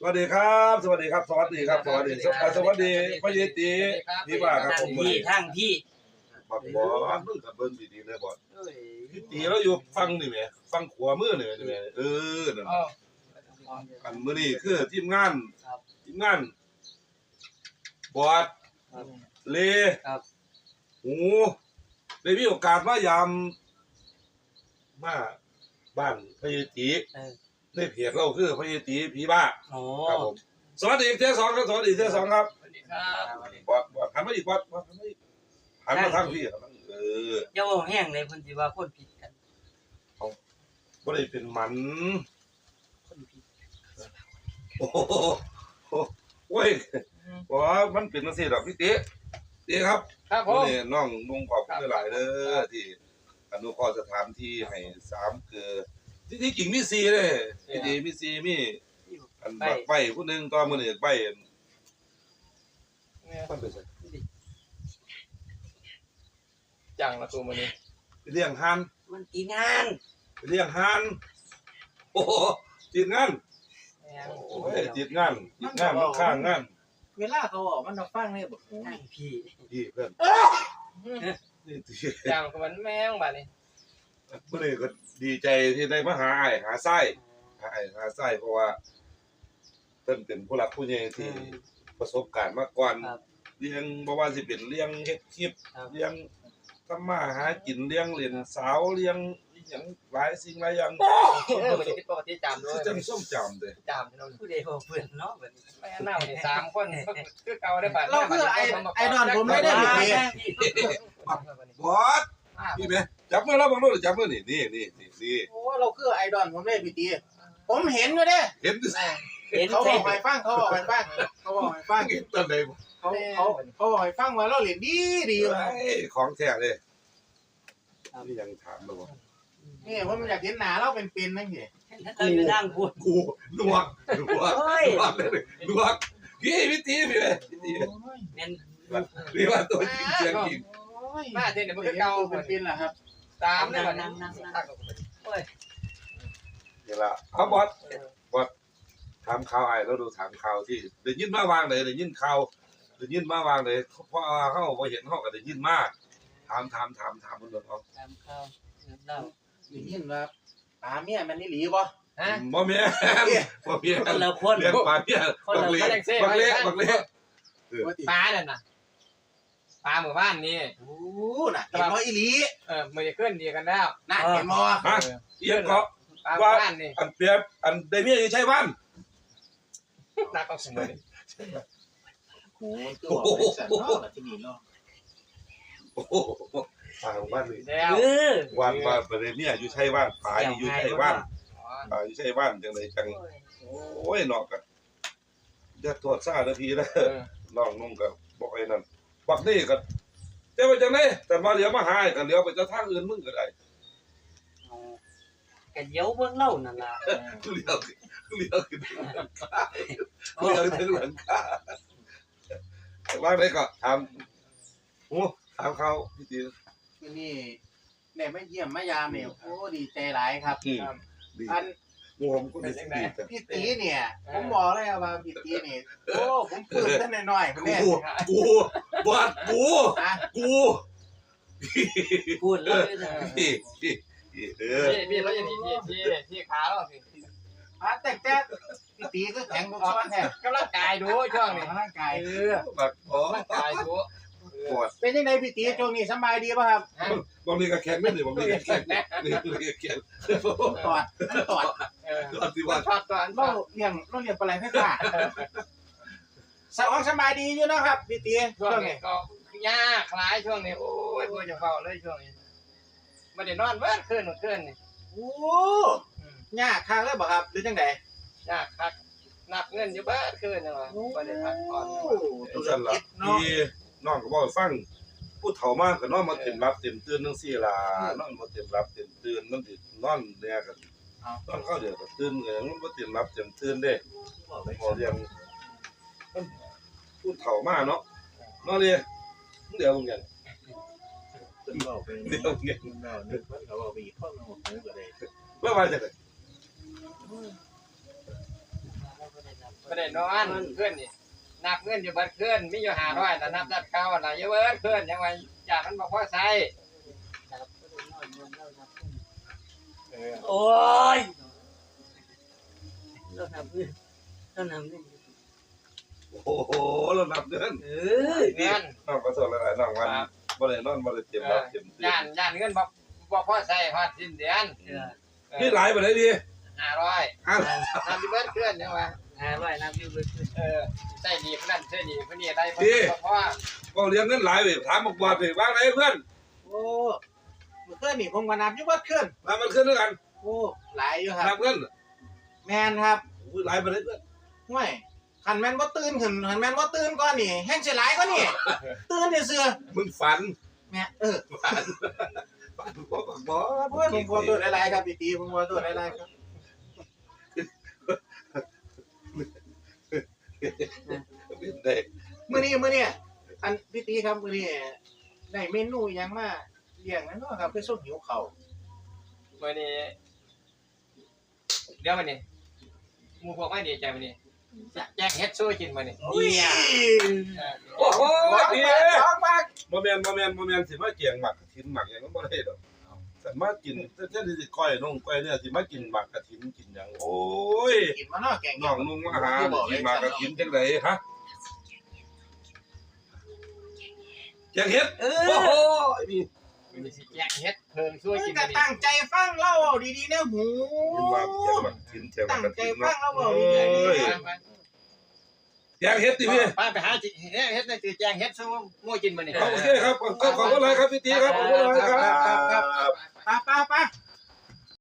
สวัสดีครับ สวัสดีครับ สวัสดีครับ สวัสดีครับสวัสดีพระเยติพี่ว่าครับผมพี่ทางพี่บอกบอสมึงกับเบิ้งดีๆเลยบอสพี่ตีแล้วอยู่ฟังนี่แหมฟังขวามือนี่แหมนี่แหมเออนั่นอันมื้อนี้คือทีมงานทีมงาน บอสเลครับหูได้มีโอกาสมายามมาบ้านพระเยติเออ ในเพจเราคือพระเยติผีบ้าโอ้ครับผมสวัสดีอีกเที่ยสองครับสวัสดีอีกเที่ยสองครับสวัสดีครับบอดบอดหันมาอีกบอดบอดหันมาอีกหันมาทางพี่ครับเออเจ้าแห้งเลยเพิ่นสิว่าคนผิดกันบ่ได้เป็นหมันคนผิดโอ้โหโอ้ยบอกว่ามันเป็นจังซี่ดอกพี่ติติครับครับผวันมนี้น้องนุ่งขอบคุณหลายๆเด้อที่อนุเคราะห์สถานที่ให้สามเกือ ที่ที่จริงมีสี่เด้พี่ติมีสี่มีอันบักใบผู้หนึงต่อมื้อนี้ใบอันมันเป็นไสจังละตัวมันนี้ไปเลี้ยงห่านมันกี่งานไปเลี้ยงห่านโอ้โหติดงานโอ้ยติดงานติดงานมันข้างงานเวลาเขาออกมันต้องฟังเลยบอกทางพี่ดีเพื่อนนี่ตีจังกับมันแม่งบัดนี้ เมื่อนี้ก็ดีใจที่ได้มาหาไอ้ายหาไส้หาไอ้ายหาไส้เพราะว่าเพิ่นเป็นผู้หลักผู้ใหญ่ที่ประสบการณ์มาก่อนครับ เลี้ยงบ่ว่าสิเป็นเลี้ยงเฮ็ดคลิป ครับเลี้ยงทำมาหากินเลี้ยงเล่นสาวเลี้ยงอีหยังหลายสิ่งหลายอย่างเออมันจะคิดปกติจำด้วยจังส้มจำเด้จำที่เราผู้ใดบ่เพิ่นเนาะบัดนี้แม่น่าเนี่ยสามคนคือเก่าได้บัดเราคือไอไอดอนผมไม่ได้ทาผิดเองงพี่ บอส พี่แม่จับมือแล้วบังโน้นจับมือนี่นี่นี่นี่นี่โอ้เราคือไอดอนผมเลยพี่ตีผมเห็นอยู่เด้เห็นดิเห็นเขาบใส่อกให้ฟังเขาบอกให้ฟังเขาบอกให้ฟังเห็นตอนไหนบ่เขาเขาเขาบอกให้ฟังว่าเราเรียนดีดีไอ้ของแท้เลยนี่ยังถามเลยว่านี่ผมอยากเห็นหน้าเราเป็นเป็นนั่นสิเราอยู่ทางพูดกูลวกลวกเฮ้ยลวกเลยลวกพี่พี่ตีพี่เลยพี่ตีแม่นพี่ว่าตัวจริงเสียงจริง มาเท่เนี่ยมันเป็คืนอเก่าเป็นเป็นเหรอครับสามได้บัดนี้นี่ละเอาบอสบอสถามข่าวไอ้แล้วดูถามข่าวที่ได้ยินมาวางเลยได้ยินข่าวได้ยินมาวางเลยเพราะว่าเขาพอเห็นเขาก็ได้ยินมากถามถามถามถามมันเลยเอาตามข่าวเล่าได้ยินว่าปลาเมียมันนี่หลีบ่ฮะบ่เมียบ่เมียคนละคนเลี้ยงปลาเมียบักเล็กบักเล็กบักเล็กปลาเนี่ยนะ ปลาหมู่บ้านนี่ โอ้น่ะเห็นบ่อีหลีเออมันจะขึ้นดีกันแล้วน่ะเห็นบ่ฮะเอียงเกาะปลาหมู่บ้านนี่อันเปียบอันเดเมียอยู่ใช่บ้านนักก็สมบูรณ์โอ้ตัวเป็นสันเนาะที่นี่เนาะโอ้โหทางบ้านนี่แล้วเออวันว่าประเด็นเนี่ยอยู่ใช่บ้านป่านี่อยู่ใช่บ้านป่าอยู่ใช่บ้านจังไดจังโอ้ยนอกกันจะตรวจซ่านาทีนะเออน้องนุ่งกับบอกไอ้นั่น บักนี่ก็แต่ว่าจังไดแต่มาเดี๋ยวมาหากันเดี๋ยวไปจะทางอื่นมึงก็ได้กันเดี๋ยวเบิ่งเล่านั่นล่ะเลี้ยวเลี้ยวขึ้นหลังคาเลี้ยวถึงหลังคาว่าได้ก็ถามโอ้ถามเขาพี่ตีที่นี่แม่มาเยี่ยมมายามเนี่ยโอ้ดีใจหลายครับอืมดีอัน โอ้ผมก็ดีดีแต่พี่ตีเนี่ย ผมบอกเลยว่าพี่ตีเนี่ยโอ้ผมปืนตั้งน้อยๆผมกูเนี่ยกูบาดกูอะกูพูดแล้วนะพี่พี่พี่เออพี่พี่เราจะหนีที่ที่ที่ขาเราสิอะแต่แต่พี่ตีก็แข็งกว่าซ้อนแท้กำลังกายดูช่วงนี้ร่างกายเออบัดอ๋อกำลังกายดูปวดเป็นยังไงพี่ตีช่วงนี้สบายดีป่ะครับบางทีก็แข็งไม่ถึงบางทีก็แข็งนี่ก็แข็งตอดตอดเออ ตอนที่ว่าชอบตอนเราเลี้ยงเราเลี้ยงปลาไหลไฟฟ้าสาวสบายดีอยู่เนาะครับพี่ตีช่ช่ววงงนี้นี้ก็ยากคล้ายช่วงนี้โอ้ยปวดจะเฝ้าเลยช่วงนี้ไม่ได้นอนเบิ้ลขึ้นหมดขึ้นนี่โอ้ยากทางเลยบ่ครับหรือจังไดยากคักนับเงินอยู่เบิ้ลขึ้นจังหวะไม่ได้พักผ่อนตัวฉันล่ะที่น้องก็บอกฟังผู้เฒ่ามากก็นอนมาเต็มรับเต็มตื่นจังซี่ล่ะนอนมาเต็มรับเต็มตื่นมันสินอนเนี่ยกัน นอนเข้าเดี๋ยวก็ตื่นก็มันบ่เต็มรับเต็มตื่นเด้พอเรียงผู้เฒ่ามากเนาะนอนเลยเดี๋ยวมึงเนี่ยเป็นเบาไปเดี๋ยวเงี้ยเบานึกมันก็เบาไปอีกข้อนึงก็ได้เมื่อวานจะไหนเราก็ได้รับไปไม่ได้นอนเพื่อนนี่นับเงินอยู่บัดเพื่อนมีอยู่ห้าร้อยแต่นับดัดเก้าอะไรเยอะเบิดเพื่อนยังไงอยากมันบ่พอใช้ ครับบ่ได้นอนบ่เล่านับ เออ โอ้ยเรานับเงินเรานับเงินโอ้โหเรานับเดือนเออเงินน้องขอโทษหลายๆน้องวันครับบ่ได้นอนบ่ได้เต็มรับเต็มเตืย่านย่านเงินบ่บ่พอใช้ฮอดสิ้นเดือนเออนี่หลายบ่ได้ดีห้าร้อยอ้าวนับอยู่เบิดเพื่อนยังไงห้าร้อยนับอยู่เบิดขึ้นเออใส่ดีพนันใส่ดีพนี่ได้บ่พอบ่เลี้ยงเงินหลายเว้ยถามบอกว่าเว้ยว่าไงเพื่อนโอ้เมื่อคืนนี่ผมก็นับอยู่ว่าเคลื่อนมามันขึ้นด้วยกันโอ้หลายอยู่คนัรับบเงินแมนครับอุ้ยหลายบ่ได้เพื่อนห่วยขันแมนว่าตื่นขึ้นขันแมนว่าตื่นก่อนนี่แห้งเสียหลายก็นี่ตื่นเนี่ยเสือมึงฝันแม่เออฝันฝันบ่บอกบ่โอ้ยผมขอตัวหลายๆครับพี่ตีผมขอตัวหลายๆครับเป็นได้มื้อนี้มื้อนี้อันพี่ตีครับมื้อนี้ได้เมนูหยังมา เลี้ยงนั่นเนาะครับคือส้มหิวข้าวมื้อนี้เดี๋ยวมื้อนี้หมู่พวกไม่ดีใจมื้อนี้แจกเฮ็ดสู้กินมื้อนี้เนี่ยโอ้โหบอกพี่มาบอกมาบ่แม่นบ่แม่นบ่แม่นสิมาเกียงหมักกะทินหมักหยังก็บ่ได้ดอกแต่มากินแต่แต่สิก้อยน้องก้อยเนี่ยสิมากินหมักกะทินกินหยังโอ้ยกินมาเนาะแกงน้องนุ่งมาหากินหมักกะทินจังไดฮะแกงเฮ็ดเอโอ้อโหนี่ มื้อนี้สิแจกเฮ็ดเพิ่งสู้เฮ้ยกินก็มื้อนี้ตั้งใจฟังเล่าเอาดีๆนะหูกินว่าแกงหมักทินแกงหมัตั้กงกะใจทินฟัเนาะงเล่าเอาโอ้ดียแกงเฮ็ดติพี่ไปไปหาจิเฮ็ดในสิแจกเฮ็ดสู้มั่วกินมื้อนี้โอเคครับก็ขอบคุณหลายครับพี่ตีครับขอบคุณหลายครับๆไปไปไป